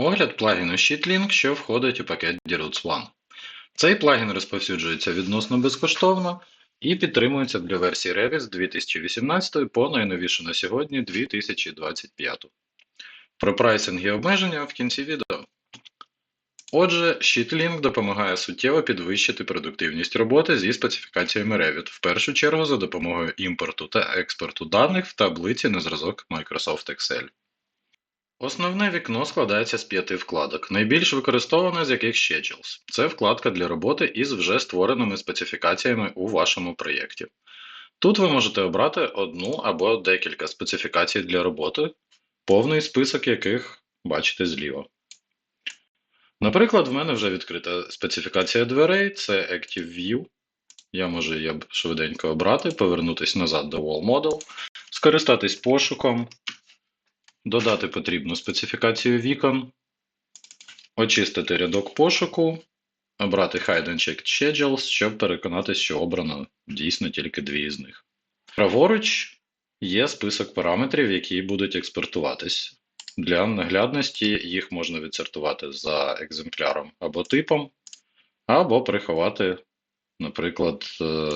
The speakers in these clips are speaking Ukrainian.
Огляд плагіну SheetLink, що входить у пакет Roots One. Цей плагін розповсюджується відносно безкоштовно і підтримується для версії Revit з 2018 по найновішу на сьогодні 2025. Про прайсинг і обмеження в кінці відео. Отже, SheetLink допомагає суттєво підвищити продуктивність роботи зі специфікаціями Revit, в першу чергу за допомогою імпорту та експорту даних в таблиці на зразок Microsoft Excel. Основне вікно складається з п'яти вкладок, найбільш використована з яких Schedules. Це вкладка для роботи із вже створеними специфікаціями у вашому проєкті. Тут ви можете обрати одну або декілька специфікацій для роботи, повний список яких бачите зліва. Наприклад, в мене вже відкрита специфікація дверей, це Active View. Я можу її швиденько обрати, повернутися назад до Wall Model, скористатись пошуком, додати потрібну специфікацію вікон, очистити рядок пошуку, обрати Hide and Checked Schedules, щоб переконатися, що обрано дійсно тільки дві з них. Праворуч є список параметрів, які будуть експортуватись. Для наглядності їх можна відсортувати за екземпляром або типом, або приховати, наприклад, е,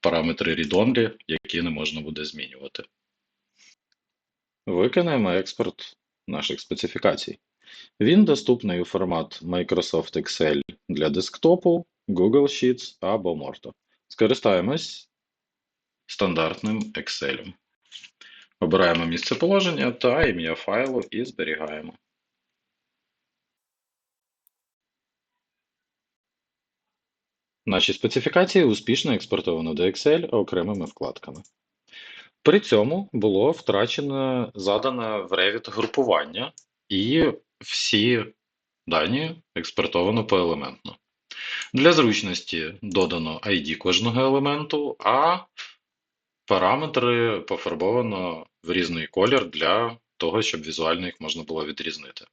параметри read-only, які не можна буде змінювати. Виконаємо експорт наших специфікацій. Він доступний у формат Microsoft Excel для десктопу, Google Sheets або Morto. Скористаємось стандартним Excel. Обираємо місце положення та ім'я файлу і зберігаємо. Наші специфікації успішно експортовано до Excel окремими вкладками. При цьому було втрачено задане в Revit групування, і всі дані експортовано поелементно. Для зручності додано ID кожного елементу, а параметри пофарбовано в різний колір для того, щоб візуально їх можна було відрізнити.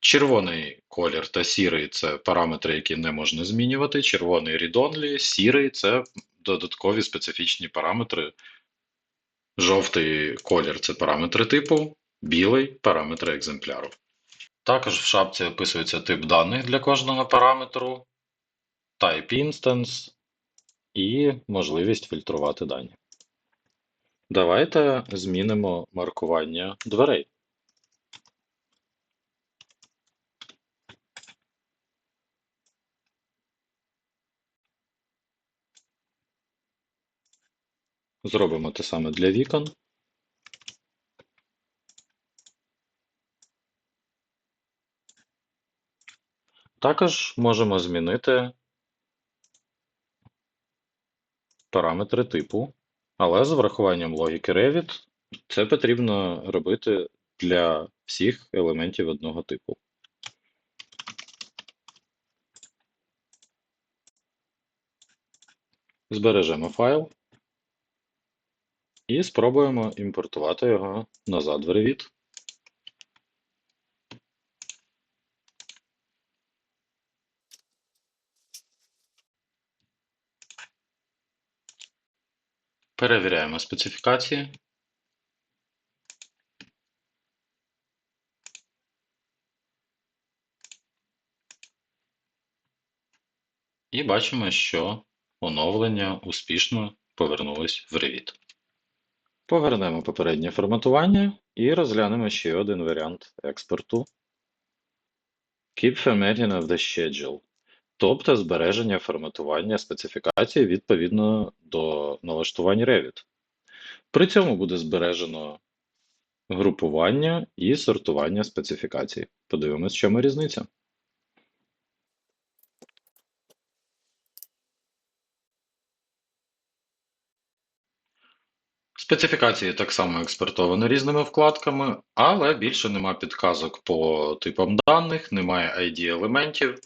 Червоний колір та сірий це параметри, які не можна змінювати. Червоний read-only, сірий це додаткові специфічні параметри. Жовтий колір це параметри типу, білий параметри екземпляру. Також в шапці описується тип даних для кожного параметру, type instance і можливість фільтрувати дані. Давайте змінимо маркування дверей. Зробимо те саме для вікон. Також можемо змінити параметри типу, але з врахуванням логіки Revit це потрібно робити для всіх елементів одного типу. Збережемо файл і спробуємо імпортувати його назад в Revit. Перевіряємо специфікації. І бачимо, що оновлення успішно повернулось в Revit. Повернемо попереднє форматування і розглянемо ще один варіант експорту. Keep formatting of the schedule, тобто збереження форматування специфікації відповідно до налаштувань Revit. При цьому буде збережено групування і сортування специфікацій. Подивимось, в чому різниця. Специфікації так само експортовані різними вкладками, але більше нема підказок по типам даних, немає ID елементів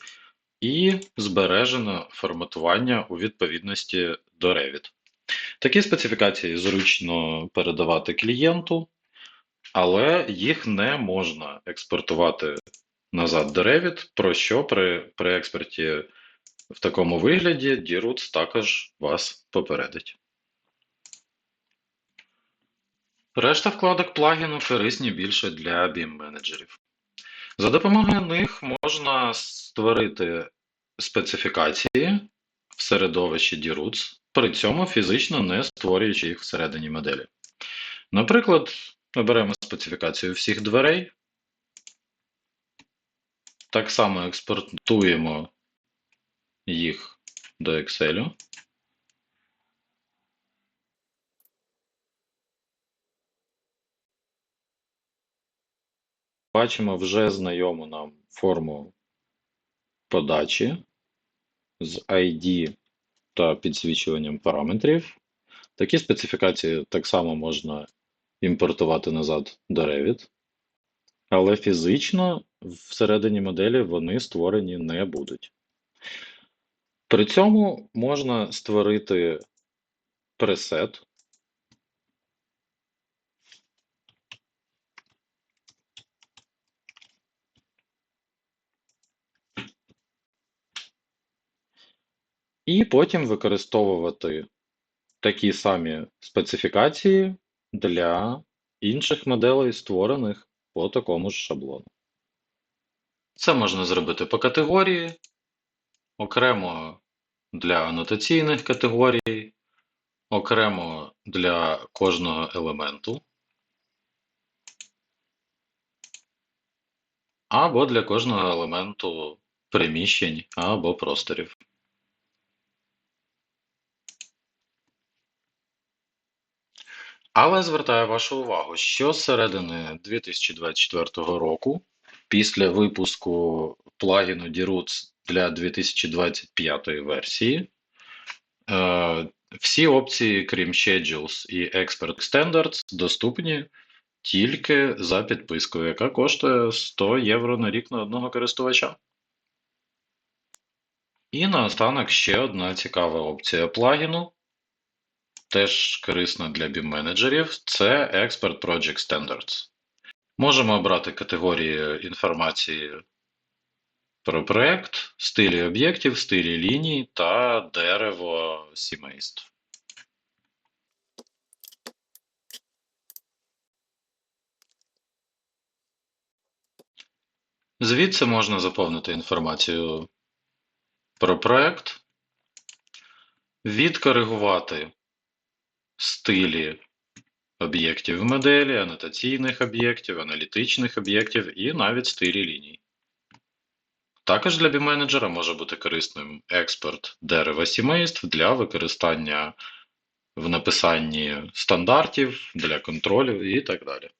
і збережено форматування у відповідності до Revit. Такі специфікації зручно передавати клієнту, але їх не можна експортувати назад до Revit, про що при, при експорті в такому вигляді DRoots також вас попередить. Решта вкладок плагіну корисні більше для BIM-менеджерів. За допомогою них можна створити специфікації в середовищі DRUTS, при цьому фізично не створюючи їх всередині моделі. Наприклад, ми беремо специфікацію всіх дверей, так само експортуємо їх до Excel. Бачимо вже знайому нам форму подачі з ID та підсвічуванням параметрів. Такі специфікації так само можна імпортувати назад до Revit, але фізично всередині моделі вони створені не будуть. При цьому можна створити пресет. І потім використовувати такі самі специфікації для інших моделей, створених по такому ж шаблону. Це можна зробити по категорії, окремо для анотаційних категорій, окремо для кожного елементу, або для кожного елементу приміщень або просторів. Але звертаю вашу увагу, що з середини 2024 року, після випуску плагіну DRoots для 2025 версії, е, всі опції, крім Schedules і Expert Standards, доступні тільки за підпискою, яка коштує 100 євро на рік на одного користувача. І наостанок ще одна цікава опція плагіну теж корисна для BIM-менеджерів, це Expert Project Standards. Можемо обрати категорії інформації про проєкт, стилі об'єктів, стилі ліній та дерево сімейств. Звідси можна заповнити інформацію про проєкт, відкоригувати стилі об'єктів моделі, анотаційних об'єктів, аналітичних об'єктів і навіть стилі ліній. Також для BIM-менеджера може бути корисним експорт дерева сімейств для використання в написанні стандартів, для контролю і так далі.